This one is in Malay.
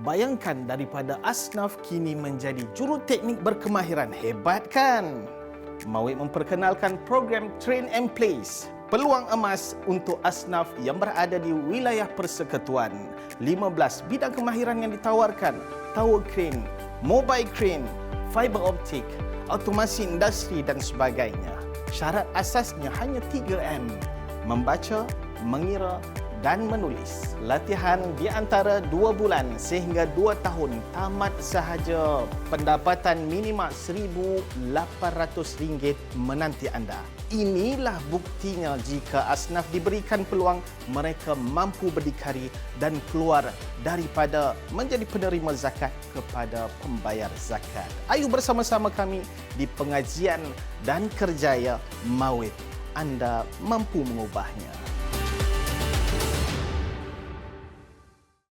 Bayangkan daripada asnaf kini menjadi juruteknik berkemahiran. Hebat kan? Mawid memperkenalkan program Train and Place. Peluang emas untuk asnaf yang berada di wilayah persekutuan. 15 bidang kemahiran yang ditawarkan. Tower crane, mobile crane, fiber optik, automasi industri dan sebagainya. Syarat asasnya hanya 3M. Membaca, mengira dan menulis. Latihan di antara 2 bulan sehingga 2 tahun tamat sahaja. Pendapatan minima RM1,800 menanti anda. Inilah buktinya jika asnaf diberikan peluang mereka mampu berdikari dan keluar daripada menjadi penerima zakat kepada pembayar zakat. Ayo bersama-sama kami di pengajian dan kerjaya Mawid. Anda mampu mengubahnya.